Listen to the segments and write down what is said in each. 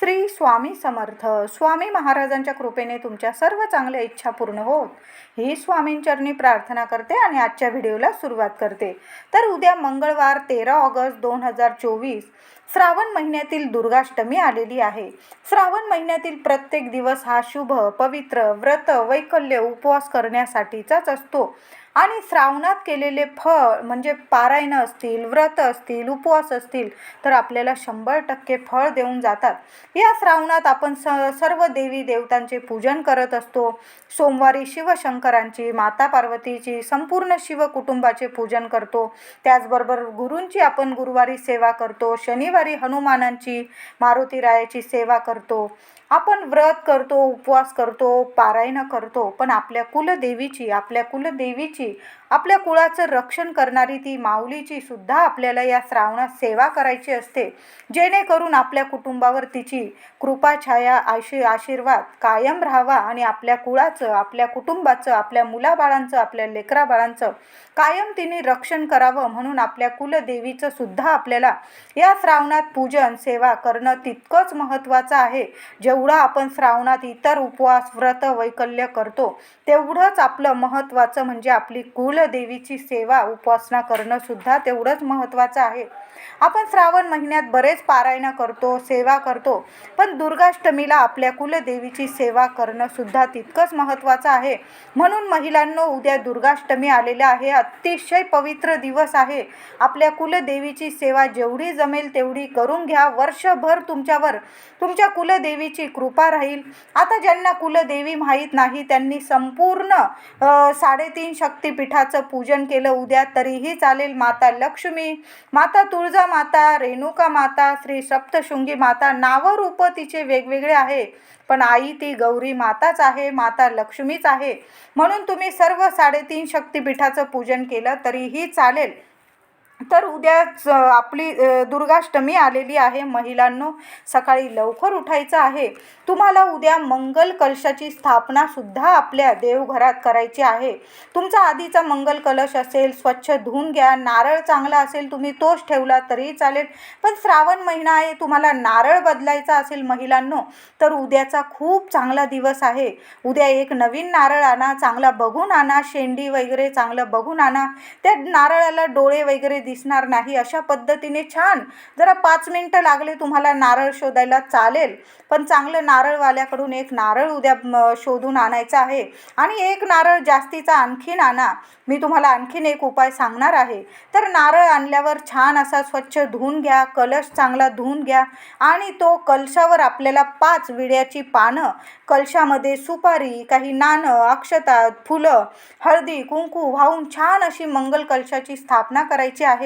श्री स्वामी समर्थ. स्वामी महाराजांच्या कृपेने तुमच्या सर्व चांगल्या इच्छा पूर्ण होत. ही स्वामींचरणी प्रार्थना करते आणि आजच्या व्हिडिओला सुरुवात करते. तर उद्या मंगळवार तेरा ऑगस्ट दोन हजार चोवीस श्रावण महिन्यातील दुर्गाष्टमी आलेली आहे. श्रावण महिन्यातील प्रत्येक दिवस हा शुभ पवित्र व्रत वैकल्य उपवास करण्यासाठीचाच असतो. आणि श्रावणात केलेले फळ म्हणजे पारायणं असतील व्रत असतील उपवास असतील तर आपल्याला शंभर टक्के फळ देऊन जातात. या श्रावणात आपण स सर्व देवी देवतांचे पूजन करत असतो. सोमवारी शिवशंकरांची माता पार्वतीची संपूर्ण शिवकुटुंबाचे पूजन करतो. त्याचबरोबर गुरूंची आपण गुरुवारी सेवा करतो. शनिवारी हनुमानांची मारुतीरायाची सेवा करतो. आपण व्रत करतो उपवास करतो पारायणं करतो पण आपल्या कुलदेवीची आपल्या कुलदेवीची आपल्या कुळाचं रक्षण करणारी ती माऊलीची सुद्धा आपल्याला या श्रावणात सेवा करायची असते. जेणेकरून आपल्या कुटुंबावर तिची कृपाछाया आशी आशीर्वाद कायम राहावा आणि आपल्या कुळाचं आपल्या कुटुंबाचं आपल्या मुलाबाळांचं आपल्या लेकराबाळांचं कायम तिने रक्षण करावं म्हणून आपल्या कुलदेवीचं सुद्धा आपल्याला या श्रावणात पूजन सेवा करणं तितकंच महत्त्वाचं आहे. जेवढं आपण श्रावणात इतर उपवास व्रत वैकल्य करतो तेवढंच आपलं महत्त्वाचं म्हणजे आपली कुल कुलदेवीची सेवा उपासना करणं सुद्धा तेवढंच महत्त्वाचं आहे. आपण श्रावण महिन्यात बरेच पारायण करतो सेवा करतो पण दुर्गाष्टमीला आपल्या कुलदेवीची सेवा करणं सुद्धा तितकंच महत्त्वाचं आहे. म्हणून महिलांनो उद्या दुर्गाष्टमी आलेल्या आहे. अतिशय पवित्र दिवस आहे. आपल्या कुलदेवीची सेवा जेवढी जमेल तेवढी करून घ्या. वर्षभर तुमच्यावर तुमच्या कुलदेवीची कृपा राहील. आता ज्यांना कुलदेवी माहीत नाही त्यांनी संपूर्ण साडेतीन शक्तिपीठात देवाचं पूजन केलं उद्या तरीही चालेल माता लक्ष्मी. माता तुळजा माता रेणुका माता श्री सप्तशृंगी माता नावं तिचे वेगवेगळे आहे. पण आई ती गौरी माताच आहे माता लक्ष्मीच आहे. म्हणून तुम्ही सर्व साडेतीन शक्तिपीठाचं पूजन केलं तरीही चालेल. तर उद्याच आपली दुर्गाष्टमी आलेली आहे. महिलांनो सकाळी लवकर उठायचं आहे. तुम्हाला उद्या मंगल कलशाची स्थापना सुद्धा आपल्या देवघरात करायची आहे. तुमचा आधीचा मंगल कलश असेल स्वच्छ धुवून घ्या. नारळ चांगला असेल तुम्ही तोच ठेवला तरीही चालेल. पण श्रावण महिना आहे तुम्हाला नारळ बदलायचा असेल महिलांनो तर उद्याचा खूप चांगला दिवस आहे. उद्या एक नवीन नारळ आणा चांगला बघून आणा शेंडी वगैरे चांगलं बघून आणा. त्या नारळाला डोळे वगैरे दिसणार नाही अशा पद्धतीने छान जरा पाच मिनटं लागले तुम्हाला नारळ शोधायला चालेल. पण चांगलं नारळवाल्याकडून एक नारळ उद्या शोधून आणायचं आहे. आणि एक नारळ जास्तीचा आणखीन आणा. मी तुम्हाला आणखीन एक उपाय सांगणार आहे. तर नारळ आणल्यावर छान असा स्वच्छ धुवून घ्या कलश चांगला धुवून घ्या आणि तो कलशावर आपल्याला पाच विड्याची पानं कलशामध्ये सुपारी काही नाणं अक्षता फुलं हळदी कुंकू वाहून छान अशी मंगल कलशाची स्थापना करायची आहे.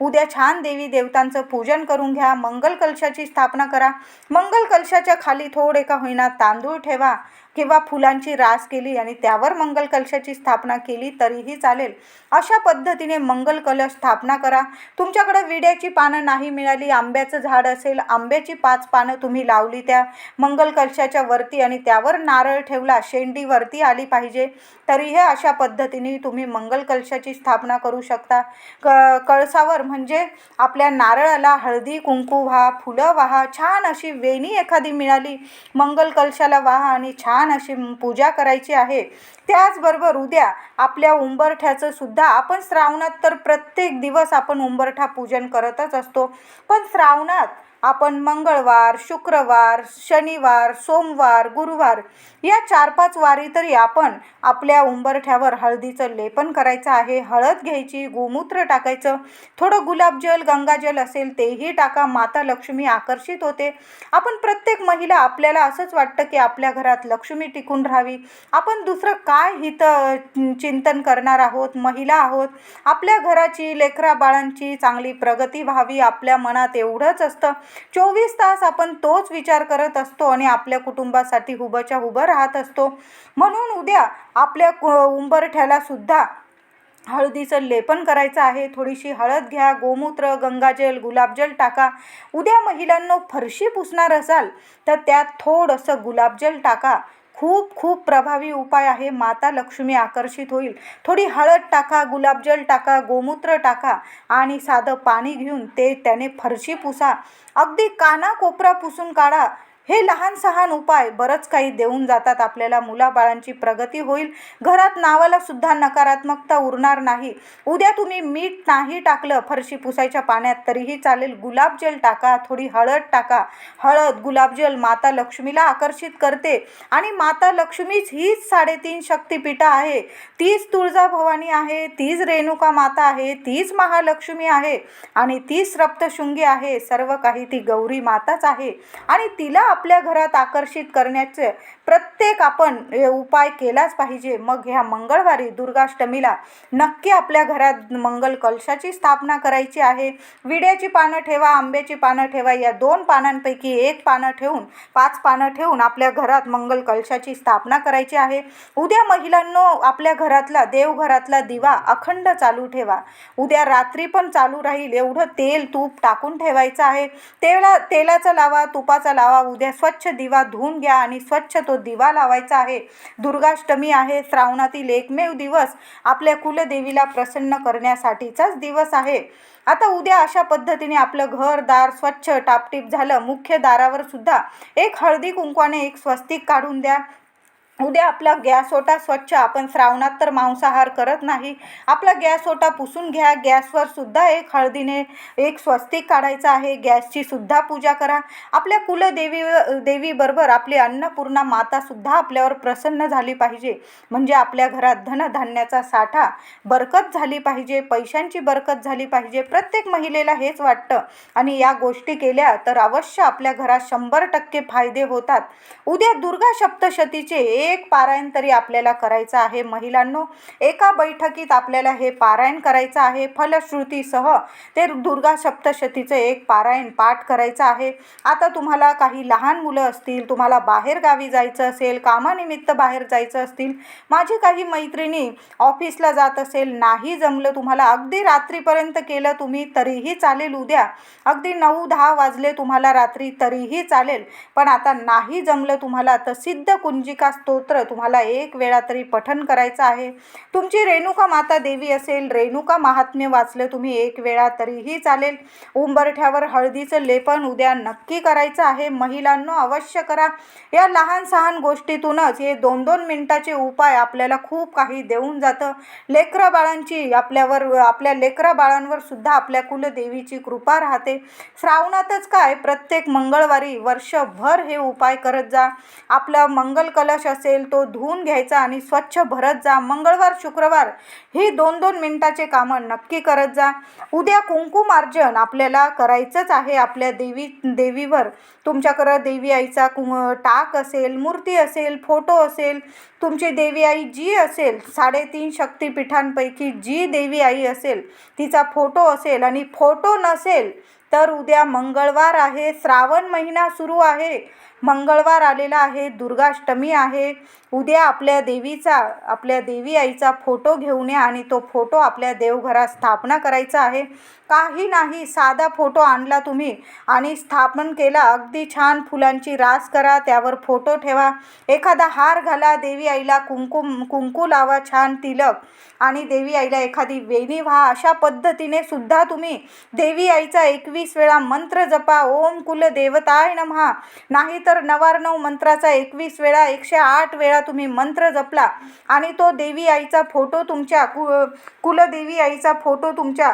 उद्या छान देवी देवतांचं पूजन करून घ्या मंगल कलशाची स्थापना करा. मंगल कलशाच्या खाली थोडे का होईना तांदूळ ठेवा किंवा फुलांची रास केली आणि त्यावर मंगल कलशाची स्थापना केली तरीही चालेल. अशा पद्धतीने मंगल कलश स्थापना करा. तुमच्याकडं विड्याची पानं नाही मिळाली आंब्याचं झाड असेल आंब्याची पाच पानं तुम्ही लावली त्या मंगल कलशाच्या वरती आणि त्यावर नारळ ठेवला शेंडी वरती आली पाहिजे. तरीही अशा पद्धतीने तुम्ही मंगल कलशाची स्थापना करू शकता. क कळसावर म्हणजे आपल्या नारळाला हळदी कुंकू व्हा फुलं वाहा छान अशी वेणी एखादी मिळाली. मंगल कलशाला वाहा आणि छान अशी पूजा करायची आहे. त्याचबरोबर उद्या आपल्या उंबरठ्याचं सुद्धा आपण श्रावणात तर प्रत्येक दिवस आपण उंबरठा पूजन करतच असतो. पण श्रावणात आपण मंगळवार शुक्रवार शनिवार सोमवार गुरुवार या चार पाच वारी तरी आपण आपल्या उंबरठ्यावर हळदीचं लेपन करायचं आहे. हळद घ्यायची गोमूत्र टाकायचं थोडं गुलाबजल गंगाजल असेल तेही टाका. माता लक्ष्मी आकर्षित होते. आपण प्रत्येक महिला आपल्याला असंच वाटतं की आपल्या घरात लक्ष्मी टिकून राहावी. आपण दुसरं का काय हित चिंतन करणार आहोत? महिला आहोत. आपल्या घराची लेकरा बाळांची चांगली प्रगती व्हावी आपल्या मनात एवढंच असतं. चोवीस तास आपण तोच विचार करत असतो आणि आपल्या कुटुंबासाठी हुबच्या उभं राहत असतो. म्हणून उद्या आपल्या उंबरठ्यालासुद्धा उंबरठ्याला सुद्धा हळदीचं लेपन करायचं आहे. थोडीशी हळद घ्या गोमूत्र गंगाजल गुलाबजल टाका. उद्या महिलांनो फरशी पुसणार असाल तर त्यात थोडंसं गुलाबजल टाका. खूप खूप प्रभावी उपाय आहे. माता लक्ष्मी आकर्षित होईल. थोडी हळद टाका गुलाबजल टाका गोमूत्र टाका आणि साधं पाणी घेऊन ते त्याने फरशी पुसा. अगदी काना कोपरा पुसून काढा. हे लहान सहान उपाय बरंच काही देऊन जातात आपल्याला. मुलाबाळांची प्रगती होईल. घरात नावाला सुद्धा नकारात्मकता उरणार नाही. उद्या तुम्ही मीठ नाही टाकलं फरशी पुसायच्या पाण्यात तरीही चालेल. गुलाबजल टाका थोडी हळद टाका. हळद गुलाबजल माता लक्ष्मीला आकर्षित करते. आणि माता लक्ष्मीच हीच साडेतीन शक्तिपीठं आहे. तीच तुळजाभवानी आहे तीच रेणुका माता आहे तीच महालक्ष्मी आहे. आणि तीच सप्तशृंगी आहे. सर्व काही ती गौरी माताच आहे. आणि तिला आपल्या घरात आकर्षित करण्याचे प्रत्येक आपण उपाय केलाच पाहिजे. मग ह्या मंगळवारी दुर्गाष्टमीला नक्की आपल्या घरात मंगल कलशाची स्थापना करायची आहे. विड्याची पानं ठेवा आंब्याची पानं ठेवा या दोन पानांपैकी एक पानं ठेवून पाच पानं ठेवून आपल्या घरात मंगल कलशाची स्थापना करायची आहे. उद्या महिलांनो आपल्या घरातला देवघरातला दिवा अखंड चालू ठेवा. उद्या रात्री पण चालू राहील. एवढं तेल तूप टाकून ठेवायचं आहे. तेला तेलाचा लावा तुपाचा लावा. उद्या स्वच्छ दिवा धुवून घ्या आणि स्वच्छ तो दिवा लावायचा आहे. दुर्गाष्टमी आहे श्रावणातील एकमेव दिवस आपल्या कुलदेवीला प्रसन्न करण्यासाठीचाच दिवस आहे. आता उद्या अशा पद्धतीने आपलं घर दार स्वच्छ टापटीप झालं. मुख्य दारावर सुद्धा एक हळदी कुंकवाने एक स्वस्तिक काढून द्या. उद्या आपला गॅस ओटा स्वच्छ आपण श्रावणात तर मांसाहार करत नाही. आपला गॅस ओटा पुसून घ्या. गॅसवर सुद्धा एक हळदीने एक स्वस्तिक काढायचं आहे. गॅसची सुद्धा पूजा करा. आपल्या कुलदेवी देवीबरोबर आपली अन्नपूर्णा मातासुद्धा आपल्यावर प्रसन्न झाली पाहिजे. म्हणजे आपल्या घरात धनधान्याचा साठा बरकत झाली पाहिजे. पैशांची बरकत झाली पाहिजे. प्रत्येक महिलेला हेच वाटतं. आणि या गोष्टी केल्या तर अवश्य आपल्या घरात शंभर टक्के फायदे होतात. उद्या दुर्गा सप्तशतीचे एक पारायण तरी आपल्याला करायचं आहे. महिलांनो एका बैठकीत आपल्याला हे पारायण करायचं आहे. फलश्रुतीसह ते दुर्गा सप्तशतीचं एक पारायण पाठ करायचं आहे. आता तुम्हाला काही लहान मुलं असतील तुम्हाला बाहेर गावी जायचं असेल कामानिमित्त बाहेर जायचं असतील माझी काही मैत्रिणी ऑफिसला जात असेल नाही जमलं तुम्हाला अगदी रात्रीपर्यंत केलं तुम्ही तरीही चालेल उद्या. अगदी नऊ दहा वाजले तुम्हाला रात्री तरीही चालेल. पण आता नाही जमलं तुम्हाला तर सिद्ध कुंजिका स्तोत्र तुम्हाला एक वेळा तरी पठन करायचं आहे. तुमची रेणुका माता देवी असेल रेणुका महात्म्य वाचलं तुम्ही एक वेळा तरीही चालेल. उंबरठ्यावर हळदीचं लेपन उद्या नक्की करायचं आहे. महिलांनो अवश्य करा. या लहान सहान गोष्टीतूनच हे दोन दोन मिनटाचे उपाय आपल्याला खूप काही देऊन जातं. लेकरा बाळांची आपल्यावर आपल्या लेकरा बाळांवर सुद्धा आपल्या कुलदेवीची कृपा राहते. श्रावणातच काय? प्रत्येक मंगळवारी वर्षभर हे उपाय करत जा. आपला मंगल कलश असेल तो धुवून घ्यायचा आणि स्वच्छ भरत जा. मंगळवार शुक्रवार ही दोन दोन मिनिटाचे कामं नक्की करत जा. उद्या कुंकुमार्जन आपल्याला करायचंच आहे आपल्या देवी देवीवर. तुमच्याकडं देवी आईचा कुं टाक असेल मूर्ती असेल फोटो असेल तुमची देवी आई जी असेल साडेतीन शक्तिपीठांपैकी जी देवी आई असेल तिचा फोटो असेल आणि फोटो नसेल तर उद्या मंगळवार आहे श्रावण महिना सुरू आहे. मंगळवार आलेला आहे दुर्गाष्टमी आहे. उद्या आपल्या देवीचा आपल्या देवी आईचा फोटो घेऊन या आणि तो फोटो आपल्या देवघरात स्थापना करायचा आहे. काही नाही साधा फोटो आणला तुम्ही आणि स्थापन केला. अगदी छान फुलांची रास करा त्यावर फोटो ठेवा. एखादा हार घाला देवी आईला कुंकुम कुंकू लावा छान तिलक. आणि देवी आईला एखादी वेणी व्हा अशा पद्धतीने सुद्धा तुम्ही देवी आईचा एकवीस वेळा मंत्र जपा. ओम कुल देवताय नमहा तर नवार्णव मंत्राचा एकवीस वेळा एकशे आठ वेळा तुम्ही मंत्र जपला आणि तो देवी आईचा फोटो तुमच्या कु कुलदेवी आईचा फोटो तुमच्या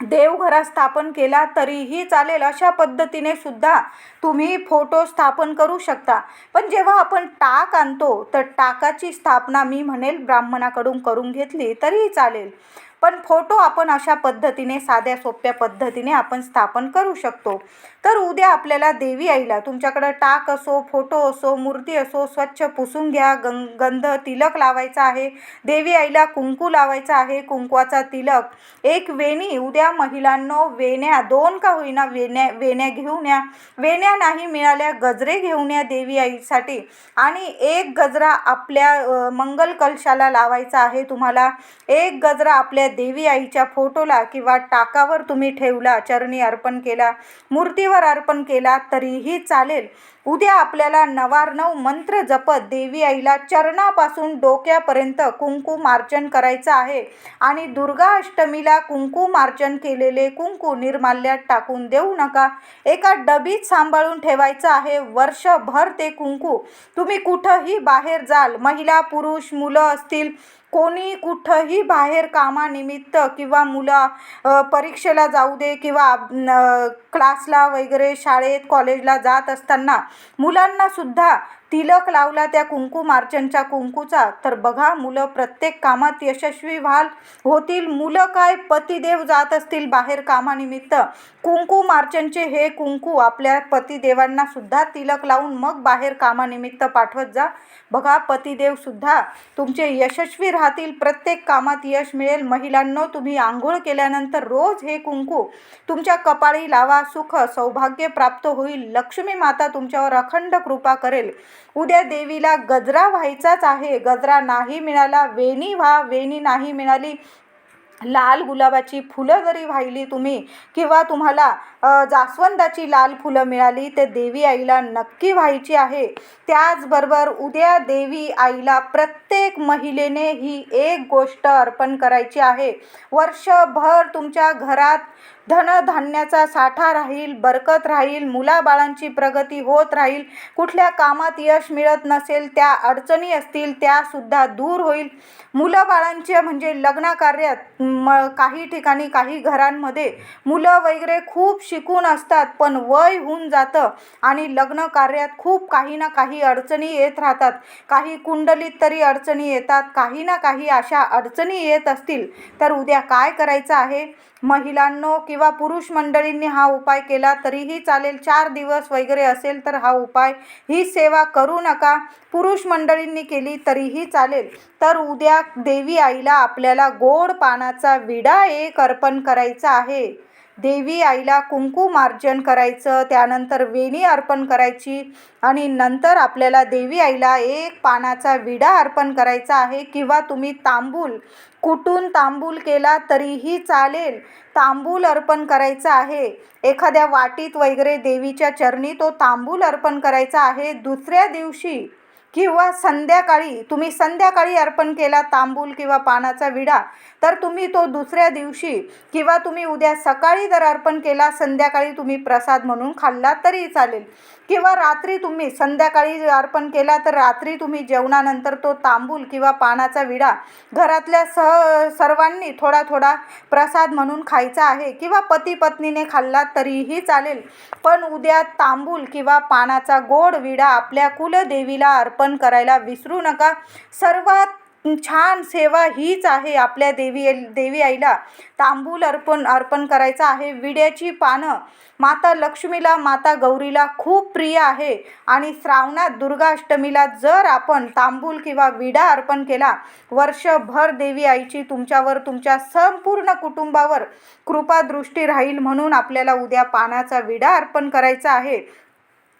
देवघरात स्थापन केला तरीही चालेल अशा पद्धतीने सुद्धा तुम्ही फोटो स्थापन करू शकता. पण जेव्हा आपण टाक आणतो तर टाकाची स्थापना मी म्हणेल ब्राह्मणाकडून करून घेतली तरीही चालेल. पण फोटो आपण अशा पद्धतीने साध्या सोप्या पद्धतीने आपण स्थापन करू शकतो. तर उद्या आपल्याला देवी आईला तुमच्याकडं टाक असो फोटो असो मूर्ती असो स्वच्छ पुसून घ्या गं गंध तिलक लावायचा आहे. देवी आईला कुंकू लावायचा आहे कुंकवाचा तिलक. एक वेणी उद्या महिलांनो वेण्या दोन का होईना वेण्या वेण्या घेऊन या. वेण्या नाही मिळाल्या गजरे घेऊन या देवी आईसाठी. आणि एक गजरा आपल्या मंगल कलशाला लावायचा आहे तुम्हाला. एक गजरा आपल्या देवी आईच्या फोटोला किंवा टाकावर तुम्ही ठेवला चरणी अर्पण केला मूर्तीवर अर्पण केला तरीही चालेल. उद्या आपल्याला नवारनव मंत्र जपत देवी आईला चरणापासून डोक्यापर्यंत कुंकुमार्चन करायचं आहे. आणि दुर्गा अष्टमीला कुंकुमार्चन केलेले कुंकू निर्माल्यात टाकून देऊ नका. एका डबीत सांभाळून ठेवायचं आहे. वर्षभर ते कुंकू. तुम्ही कुठंही बाहेर जाल. महिला पुरुष मुलं असतील. कोणी कुठंही बाहेर कामानिमित्त किंवा मुलं परीक्षेला जाऊ दे किंवा न, क्लासला वगैरे शाळेत कॉलेजला जात असताना मुलांनासुद्धा तिलक लावला त्या कुंकुमार्चनच्या कुंकूचा. तर बघा मुलं प्रत्येक कामात यशस्वी व्हाल होतील. मुलं काय पतिदेव जात असतील बाहेर कामानिमित्त? कुंकुमार्चनचे हे कुंकू आपल्या पतिदेवांना सुद्धा तिलक लावून मग बाहेर कामानिमित्त पाठवत जा. बघा पतिदेवसुद्धा तुमचे यशस्वी राहतील. प्रत्येक कामात यश मिळेल. महिलांनो तुम्ही आंघोळ केल्यानंतर रोज हे कुंकू तुमच्या कपाळी लावा. सुख सौभाग्य प्राप्त होईल. लक्ष्मी माता तुमच्यावर अखंड कृपा करेल. उद्या देवीला गजरा व्हायचाच आहे. गजरा नाही मिळाला वेणी व्हा वेणी नाही मिळाली. लाल गुलाबाची फुलं जरी वाहिली तुम्ही किंवा तुम्हाला जास्वंदाची लाल फुलं मिळाली ते देवी आईला नक्की व्हायची आहे. त्याचबरोबर उद्या देवी आईला प्रत्येक महिलेने ही एक गोष्ट अर्पण करायची आहे. वर्षभर तुमच्या घरात धनधान्याचा साठा राहील बरकत राहील मुलाबाळांची प्रगती होत राहील. कुठल्या कामात यश मिळत नसेल त्या अडचणी असतील त्यासुद्धा दूर होईल. मुलं बाळांचे म्हणजे लग्नाकार्यात मग म काही ठिकाणी काही घरांमध्ये मुलं वगैरे खूप शिकून असतात पण वय होऊन जातं आणि लग्न कार्यात खूप काही ना काही अडचणी येत राहतात. काही कुंडलीत तरी अडचणी येतात काही ना काही अशा अडचणी येत असतील. तर उद्या काय करायचं आहे? महिलांनो किंवा पुरुष मंडळींनी हा उपाय केला तरीही चालेल. चार दिवस वगैरे असेल तर हा उपाय. ही सेवा करू नका. पुरुष मंडळींनी केली तरीही चालेल. तर उद्या देवी आईला आपल्याला गोड पानाचा विडा एक अर्पण करायचा आहे. देवी आईला कुंकुमार्जन करायचं त्यानंतर वेणी अर्पण करायची आणि नंतर आपल्याला देवी आईला एक पानाचा विडा अर्पण करायचा आहे किंवा तुम्ही तांबूल कुटून तांबूल केला तरीही चालेल तांबूल अर्पण करायचा आहे. एखाद्या वाटीत वगैरे देवीच्या चरणी तो तांबूल अर्पण करायचा आहे. दुसऱ्या दिवशी किंवा संध्याकाळी तुम्ही संध्याकाळी अर्पण केला तांबूल किंवा पानाचा विडा तर तुम्ही तो दुसऱ्या दिवशी किंवा तुम्ही उद्या सकाळी जर अर्पण केला संध्याकाळी तुम्ही प्रसाद म्हणून खाल्ला तरी चालेल. किंवा रात्री तुम्ही संध्याकाळी अर्पण केला तर रात्री तुम्ही जेवणानंतर तो तांबूल किंवा पानाचा विडा घरातल्या सह सर्वांनी थोडा थोडा प्रसाद म्हणून खायचा आहे किंवा पती पत्नीने खाल्ला तरीही चालेल. पण उद्या तांबूल किंवा पानाचा गोड विडा आपल्या कुलदेवीला अर्पण करायला विसरू नका. सर्वात छान सेवा हीच आहे आपल्या देवी देवी आईला. तांबूल अर्पण अर्पण करायचं आहे. विड्याची पानं माता लक्ष्मीला माता गौरीला खूप प्रिय आहे. आणि श्रावणात दुर्गाष्टमीला जर आपण तांबूल किंवा विडा अर्पण केला वर्षभर देवी आईची तुमच्यावर तुमच्या संपूर्ण कुटुंबावर कृपादृष्टी राहील म्हणून आपल्याला उद्या पानाचा विडा अर्पण करायचा आहे.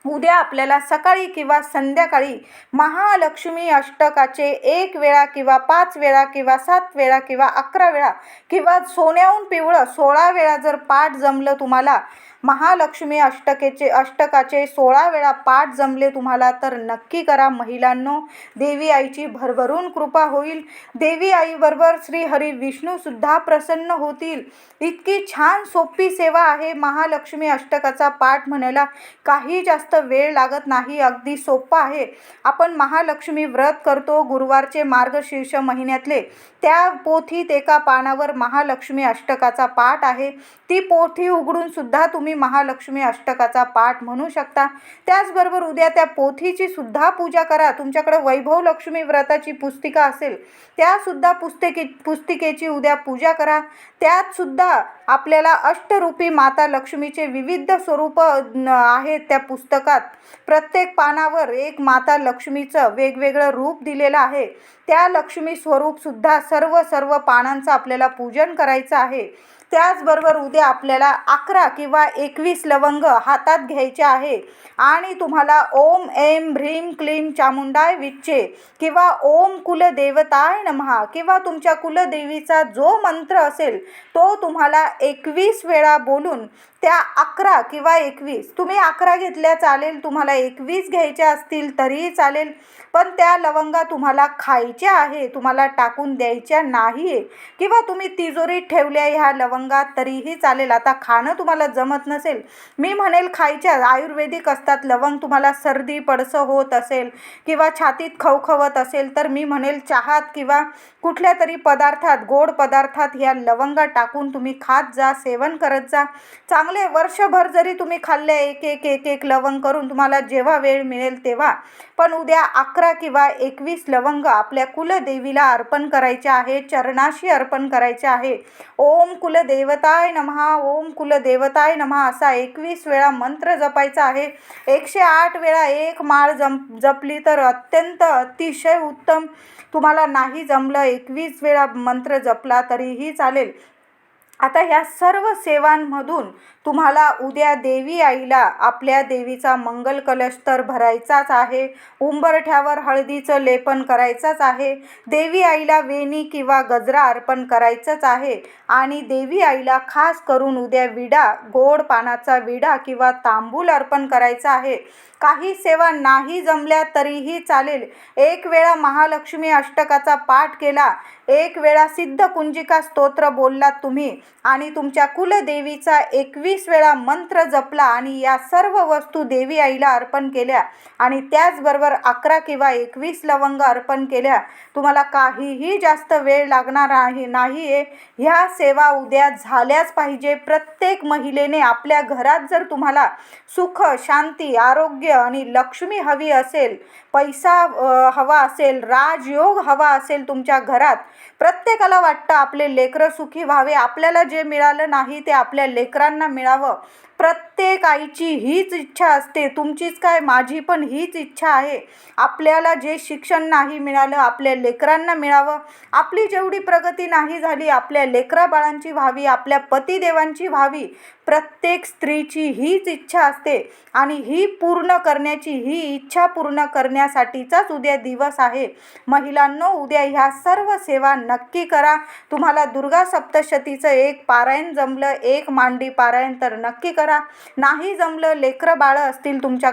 उद्या आपल्याला सकाळी किंवा संध्याकाळी महालक्ष्मी अष्टकाचे एक वेळा किंवा पाच वेळा किंवा सात वेळा किंवा अकरा वेळा किंवा सोन्याहून पिवळं सोळा वेळा जर पाठ जमलं तुम्हाला महालक्ष्मी अष्टकेचे अष्टकाचे सोळा वेळा पाठ जमले तुम्हाला तर नक्की करा महिलांनो. देवी आईची भरभरून कृपा होईल. देवी आईबरोबर श्री हरी विष्णूसुद्धा प्रसन्न होतील. इतकी छान सोपी सेवा आहे महालक्ष्मी अष्टकाचा पाठ म्हणायला. काही जास्त वेळ लागत नाही अगदी सोपं आहे. आपण महालक्ष्मी व्रत करतो गुरुवारचे मार्गशीर्ष महिन्यातले. त्या पोथीत एका पानावर महालक्ष्मी अष्टकाचा पाठ आहे. ती पोथी उघडून सुद्धा तुम्ही महालक्ष्मी अष्टकाचा पाठ म्हणू शकता. त्याचबरोबर उद्या त्या पोथीची सुद्धा पूजा करा. तुमच्याकडे वैभव लक्ष्मी व्रताची पुस्तिका असेल त्यासुद्धा पुस्तके पुस्तिकेची उद्या पूजा करा. त्यातसुद्धा आपल्याला अष्टरूपी माता लक्ष्मीचे विविध स्वरूप आहेत त्या पुस्तकात. प्रत्येक पानावर एक माता लक्ष्मीचं वेगवेगळं रूप दिलेलं आहे. त्या लक्ष्मी स्वरूपसुद्धा सर्व सर्व पानांचं आपल्याला पूजन करायचं आहे. त्याचबरोबर उद्या आपल्याला अकरा किंवा एकवीस लवंग हातात घ्यायचे आहे. आणि तुम्हाला ओम एम ह्रीम क्लीम चामुंडाय विच्चे किंवा ओम कुलदेवताय नमहा किंवा तुमच्या कुलदेवीचा जो मंत्र असेल तो तुम्हाला एकवीस वेळा बोलून त्या अकरा किंवा एकवीस तुम्ही अकरा घेतल्या चालेल तुम्हाला एकवीस घ्यायच्या असतील तरीही चालेल पण त्या लवंगा तुम्हाला खायच्या आहे तुम्हाला टाकून द्यायच्या नाही आहे किंवा तुम्ही तिजोरीत ठेवल्या ह्या लवंगा तरीही चालेल. आता खाणं तुम्हाला जमत नसेल मी म्हणेल खायच्या आयुर्वेदिक असतात लवंग तुम्हाला सर्दी पडसं होत असेल किंवा छातीत खवखवत असेल तर मी म्हणेल चहात किंवा कुठल्या तरी पदार्थात गोड पदार्थात ह्या लवंगा टाकून तुम्ही खात जा सेवन करत जा चांगलं वर्षभर जरी तुम्ही खाल्ले एक एक एक एक लवंग करून तुम्हाला जेव्हा वेळ मिळेल तेव्हा पण उद्या अकरा किंवा एकवीस लवंग आपल्या कुलदेवीला अर्पण करायचे आहे चरणाशी अर्पण करायचे आहे. ओम कुलदेवताय नमहा ओम कुलदेवताय नमहा असा एकवीस वेळा मंत्र जपायचा आहे. एकशे आठ वेळा एक माळ जम जपली तर अत्यंत अतिशय उत्तम. तुम्हाला नाही जमलं एकवीस वेळा मंत्र जपला तरीही चालेल. आता ह्या सर्व सेवांमधून तुम्हाला उद्या देवी आईला आपल्या देवीचा मंगल कलश तर भरायचाच आहे. उंबरठ्यावर हळदीचं लेपन करायचंच आहे. देवी आईला वेणी किंवा गजरा अर्पण करायचंच आहे. आणि देवी आईला खास करून उद्या विडा गोड पानाचा विडा किंवा तांबूल अर्पण करायचा आहे. काही सेवा नाही जमल्या तरीही चालेल. एक वेळा महालक्ष्मी अष्टकाचा पाठ केला. एक वेळा सिद्ध कुंजिका स्तोत्र बोललात तुम्ही. आणि तुमच्या कुलदेवीचा एकवीस वेळा मंत्र जपला आणि या सर्व वस्तू देवी आईला अर्पण केल्या आणि त्याचबरोबर अकरा किंवा एकवीस लवंग अर्पण केल्या. तुम्हाला काहीही जास्त वेळ लागणार आहे नाही आहे ह्या सेवा उद्या झाल्याच पाहिजे. प्रत्येक महिलेने आपल्या घरात जर तुम्हाला सुख शांती आरोग्य आणि लक्ष्मी हवी असेल पैसा हवा असेल राजयोग हवा असेल तुमच्या घरात प्रत्येकाला वाटतं आपले लेकरं सुखी व्हावे. आपल्याला जे मिळालं नाही ते आपल्या लेकरांना मिळ मिळावं प्रत्येक आईची हीच इच्छा असते. तुमचीच काय? माझी पण हीच इच्छा आहे. आपल्याला जे शिक्षण नाही मिळालं आपल्या लेकरांना मिळावं. आपली जेवढी प्रगती नाही झाली आपल्या लेकरा बाळांची व्हावी आपल्या पतिदेवांची व्हावी प्रत्येक स्त्रीची हीच इच्छा असते. आणि ही पूर्ण करण्याची ही इच्छा पूर्ण करण्यासाठीचाच उद्या दिवस आहे. महिलांनो उद्या ह्या सर्व सेवा नक्की करा. तुम्हाला दुर्गा सप्तशतीचं एक पारायण जमलं एक मांडी पारायण तर नक्की करा. नाही जमलं लेकरं बाळं असतील तुमच्या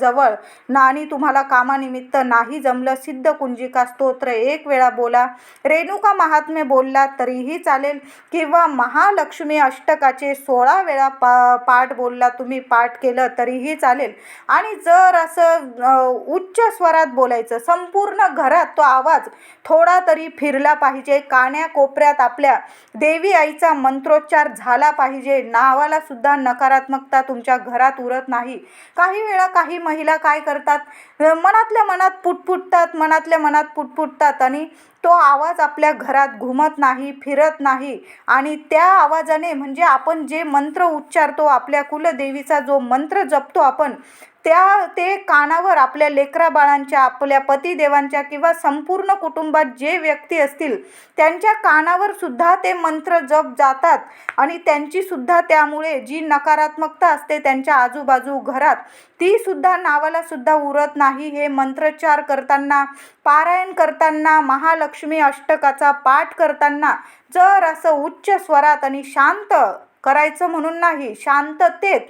जवळ. ना आणि तुम्हाला कामानिमित्त नाही जमलं सिद्ध कुंजिका स्तोत्र एक वेळा बोला. रेणुका महात्म्य बोलला तरीही चालेल. किंवा महालक्ष्मी अष्टकाचे सोळा वेळा पा पाठ बोलला तुम्ही पाठ केलं तरीही चालेल. आणि जर असं उच्च स्वरात बोलायचं संपूर्ण घरात तो आवाज थोडा तरी फिरला पाहिजे. कान्या कोपऱ्यात आपल्या देवी आईचा मंत्रोच्चार झाला पाहिजे. नावाला सुद्धा नकारात्मकता तुमच्या घरात उरत नाही. काही वेळा काही महिला काय करतात? मनातल्या मनात पुटपुटतात मनातल्या मनात पुटपुटतात आणि तो आवाज आपल्या घरात घुमत नाही फिरत नाही आणि त्या आवाजाने म्हणजे आपण जे मंत्र उच्चारतो आपल्या कुलदेवीचा जो मंत्र जपतो आपण त्या ते कानावर आपल्या लेकरा बाळांच्या आपल्या पतिदेवांच्या किंवा संपूर्ण कुटुंबात जे व्यक्ती असतील त्यांच्या कानावर सुद्धा ते मंत्र जप जातात. आणि त्यांची सुद्धा त्यामुळे जी नकारात्मकता असते त्यांच्या आजूबाजू घरात ती सुद्धा नावाला सुद्धा उरत नाही. हे मंत्रोच्चार करताना पारायण करताना महालक्ष्मी अष्टकाचा पाठ करताना जर असं उच्च स्वरात आणि शांत करायचं म्हणून नाही शांततेत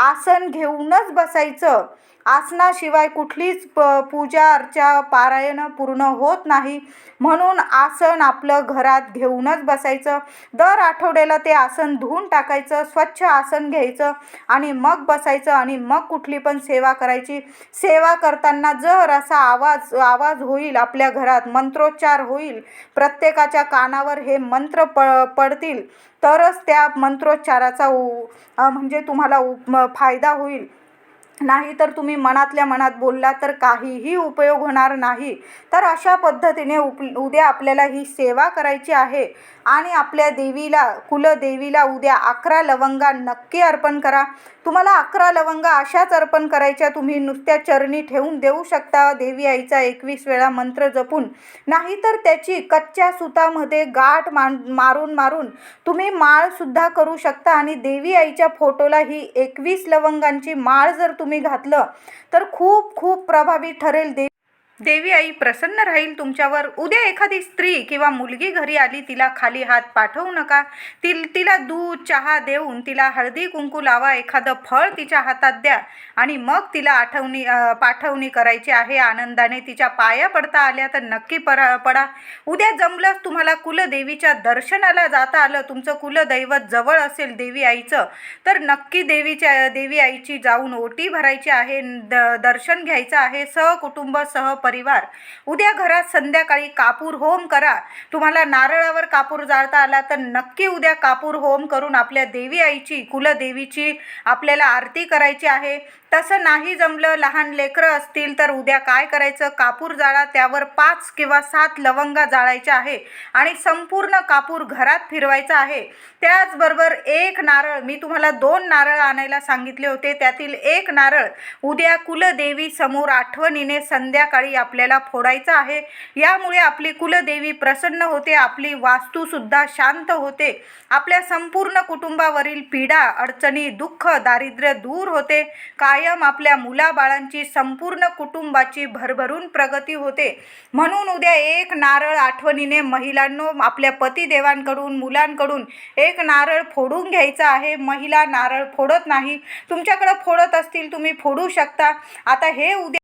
आसन घेऊनच बसायचं. आसनाशिवाय कुठलीच प पूजा अर्चा पारायण पूर्ण होत नाही. म्हणून आसन आपलं घरात घेऊनच बसायचं. दर आठवड्याला ते आसन धुवून टाकायचं स्वच्छ आसन घ्यायचं आणि मग बसायचं आणि मग कुठली पण सेवा करायची. सेवा करताना जर असा आवाज आवाज होईल आपल्या घरात मंत्रोच्चार होईल प्रत्येकाच्या कानावर हे मंत्र प पडतील तरच त्या मंत्रोच्चाराचा उ म्हणजे तुम्हाला उ फायदा होईल. नाही तर तुम्ही मनातल्या मनात बोलला तर काहीही उपयोग होणार नाही. तर अशा पद्धतीने उप उद्या आपल्याला ही सेवा करायची आहे. आणि आपल्या देवीला कुलदेवीला उद्या अकरा लवंगा नक्की अर्पण करा. तुम्हाला अकरा लवंगा अशाच अर्पण करायच्या तुम्ही नुसत्या चरणी ठेवून देऊ शकता. देवी आईचा एकवीस वेळा मंत्र जपून. नाहीतर त्याची कच्च्या सुतामध्ये गाठ मान मारून मारून तुम्ही माळसुद्धा करू शकता. आणि देवी आईच्या फोटोला ही एकवीस लवंगांची माळ जर तुम्ही घातलं तर खूप खूप प्रभावी ठरेल दे देवी आई प्रसन्न राहील तुमच्यावर. उद्या एखादी स्त्री किंवा मुलगी घरी आली तिला खाली हात पाठवू नका. ति तिला दूध चहा देऊन तिला हळदी कुंकू लावा एखादं फळ तिच्या हातात द्या. आणि मग तिला आठवणी पाठवणी करायची आहे. आनंदाने तिच्या पाया पडता आल्या तर नक्की परा पडा. उद्या जमलंच तुम्हाला कुलदेवीच्या दर्शनाला जाता आलं तुमचं कुलदैवत जवळ असेल देवी आईचं तर नक्की देवीच्या देवी आईची जाऊन ओटी भरायची आहे. द दर्शन घ्यायचं आहे. सहकुटुंब सह परिवार. उद्या घरात संध्याकाळी कापूर होम करा. तुम्हाला नारळावर कापूर जाळता आला तर नक्की उद्या कापूर होम करून आपल्या देवी आईची कुलदेवीची आपल्याला आरती करायची आहे. तसं नाही जमलं लहान लेकरं असतील तर उद्या काय करायचं? कापूर जाळा त्यावर पाच किंवा सात लवंगा जाळायच्या आहे आणि संपूर्ण कापूर घरात फिरवायचा आहे. त्याचबरोबर एक नारळ मी तुम्हाला दोन नारळ आणायला सांगितले होते त्यातील एक नारळ उद्या कुलदेवी समोर आठवणीने संध्याकाळी आपल्याला फोडायचा आहे. यामुळे आपली कुलदेवी प्रसन्न होते आपली वास्तूसुद्धा शांत होते. आपल्या संपूर्ण कुटुंबावरील पीडा अडचणी दुःख दारिद्र्य दूर होते. काय कायम आपल्या मुलाबाळांची संपूर्ण कुटुंबाची भरभरून प्रगती होते. म्हणून उद्या एक नारळ आठवणीने महिलांनो आपल्या पतिदेवांकडून मुलांकडून एक नारळ फोडून घ्यायचा आहे. महिला नारळ फोडत नाही. तुमच्याकडं फोडत असतील तुम्ही फोडू शकता. आता हे उद्या